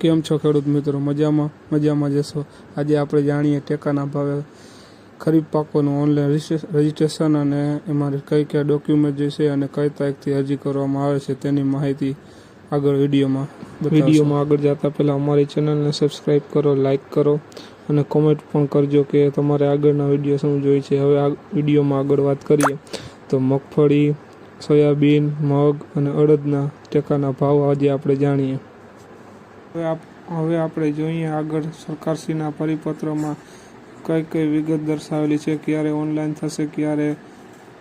કેમ છો ખેડૂત મિત્રો? મજામાં? મજામાં જશો આજે આપણે જાણીએ ટેકાના ભાવે ખરીફ પાકોનું ઓનલાઈન રજીસ્ટ્રેશન અને એમાં કઈ કયા ડોક્યુમેન્ટ જોઈશે અને કઈ તારીખથી અરજી કરવામાં આવે છે તેની માહિતી આગળ વિડીયોમાં વિડીયોમાં આગળ જતા પહેલાં અમારી ચેનલને સબસ્ક્રાઈબ કરો લાઇક કરો અને કોમેન્ટ પણ કરજો કે તમારે આગળના વીડિયો શું જોઈએ છે. હવે આ વિડીયોમાં આગળ વાત કરીએ તો મગફળી, સોયાબીન, મગ અને અડદના ટેકાના ભાવ આજે આપણે જાણીએ. હવે હવે આપણે જોઈએ આગળ સરકારશ્રીના પરિપત્રમાં કઈ કઈ વિગત દર્શાવેલી છે, ક્યારે ઓનલાઈન થશે, ક્યારે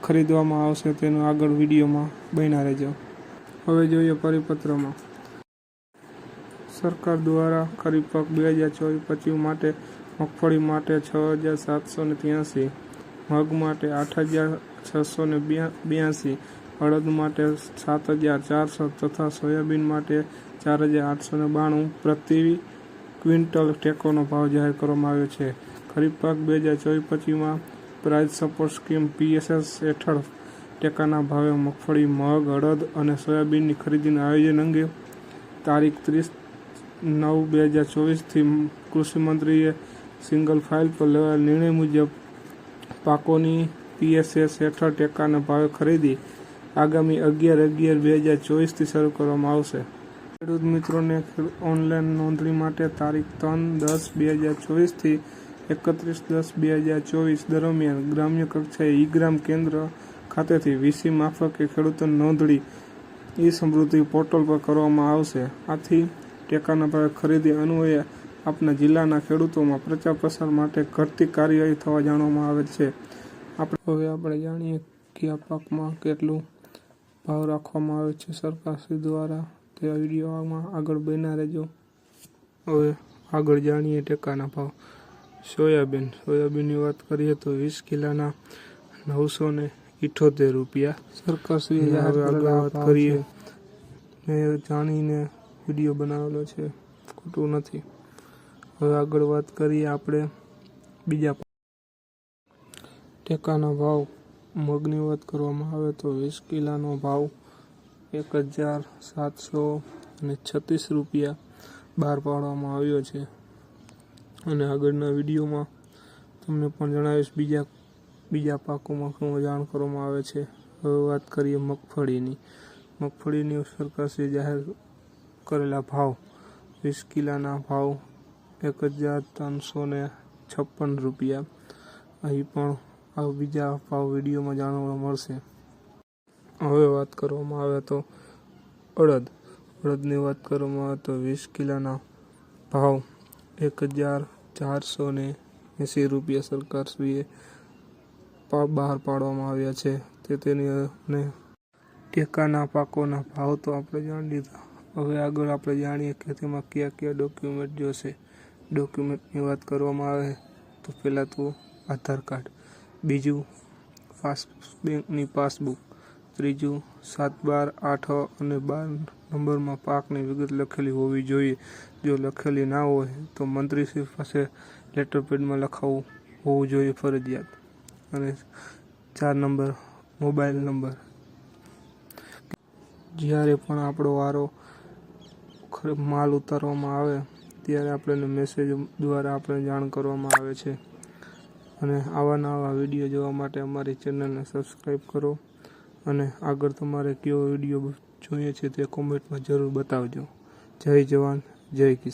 ખરીદવામાં આવશે તેનું આગળ વિડીયોમાં બન્યા રહેજો. હવે જોઈએ પરિપત્રમાં. સરકાર દ્વારા ખરીફ પાક બે હજાર ચોવીસ પચીસ માટે, મગફળી માટે છ હજાર સાતસો ને ત્યાંસી, મગ માટે આઠ હજાર છસો ને બ્યાસી અડદ માટે સાત હજાર ચારસો તથા સોયાબીન માટે ચાર હજાર આઠસો ને બાણું પ્રતિ ક્વિન્ટલ ટેકોનો ભાવ જાહેર કરવામાં આવ્યો છે. ખરીફ પાક બે હજાર ચોવીસ પચીસમાં પ્રાઇસ સપોર્ટ સ્કીમ પીએસએસ હેઠળ ટેકાના ભાવે મગફળી, મગ અડદ અને સોયાબીનની ખરીદીના આયોજન અંગે તારીખ ત્રીસ નવ બે હજાર ચોવીસથી કૃષિમંત્રીએ સિંગલ ફાઇલ પર લેવાયેલ નિર્ણય મુજબ પાકોની પીએસએસ હેઠળ ટેકાના ભાવે ખરીદી આગામી અગિયાર અગિયાર બે હજાર ચોવીસથી શરૂ કરવામાં આવશે. ખેડૂત મિત્રોને ઓનલાઈન નોંધણી માટે તારીખ ત્રણ દસ બે હજાર ચોવીસથી એકત્રીસ દસ બે હજાર ચોવીસ દરમિયાન ગ્રામ્ય કક્ષાએ ઈ ગ્રામ કેન્દ્ર ખાતેથી વીસી માફકે ખેડૂતો નોંધણી ઈ સમૃદ્ધિ પોર્ટલ પર કરવામાં આવશે. આથી ટેકાના ભાવે ખરીદી અન્વયે આપના જિલ્લાના ખેડૂતોમાં પ્રચાર પ્રસાર માટે ઘટતી કાર્યવાહી થવા જાણવામાં આવે છે. આપણે હવે આપણે જાણીએ કે આ પાકમાં કેટલું ભાવ રાખવામાં આવે છે સરકારશ્રી દ્વારા. તે વિડીયોમાં આગળ બન્યા રહેજો. હવે આગળ જાણીએ ટેકાના ભાવ. સોયાબીન. સોયાબીનની વાત કરીએ તો વીસ કિલોના નવસો ને ઇઠોતેર રૂપિયા. સરકારશ્રીએ હવે આગળ વાત કરીએ. મેં જાણીને વીડિયો બનાવેલો છે. ખોટું નથી. હવે આગળ વાત કરીએ આપણે બીજા ટેકાના ભાવ. મગની વાત કરવામાં આવે તો વીસ કિલાનો ભાવ એક હજાર સાતસો અને છત્રીસ રૂપિયા બહાર પાડવામાં આવ્યો છે. અને આગળના વિડીયોમાં તમને પણ જણાવીશ બીજા બીજા પાકોમાં શું જાણ કરવામાં આવે છે. હવે વાત કરીએ મગફળીની. મગફળીની સરકારશ્રી જાહેર કરેલા ભાવ, વીસ કિલાના ભાવ એક હજાર ત્રણસો છપ્પન રૂપિયા. અહીં પણ આ બીજા ભાવ વિડીયોમાં જાણવા મળશે. હવે વાત કરવામાં આવે તો અડદ. અડદની વાત કરવામાં આવે તો વીસ કિલોના ભાવ એક હજાર ચારસો ને એંસી રૂપિયા સરકારશ્રીએ બહાર પાડવામાં આવ્યા છે. તે તેની અને ટેકાના પાકોના ભાવ તો આપણે જાણી લીધા. હવે આગળ આપણે જાણીએ કે તેમાં કયા કયા ડોક્યુમેન્ટ જોશે. ડોક્યુમેન્ટની વાત કરવામાં આવે તો પહેલાં તો આધાર કાર્ડ. બીજું બેંકની પાસબુક ત્રીજું સાત બાર આઠ અને બાર નંબરમાં પાકની વિગત લખેલી હોવી જોઈએ. જો લખેલી ના હોય, તો મંત્રીશ્રી પાસે લેટર પેડમાં લખાવવું હોવું જોઈએ ફરજિયાત. અને ચાર નંબર, મોબાઈલ નંબર. જ્યારે પણ આપણો વારો માલ ઉતારવામાં આવે, ત્યારે આપણને મેસેજ દ્વારા આપણે જાણ કરવામાં આવે છે. અને આવા નવા વીડિયો જોવા માટે અમારી ચેનલને સબસ્ક્રાઈબ કરો અને આગળ તમારે કયો વીડિયો જોઈએ છે તે કોમેન્ટમાં જરૂર બતાવજો. જય જવાન, જય કિસાન.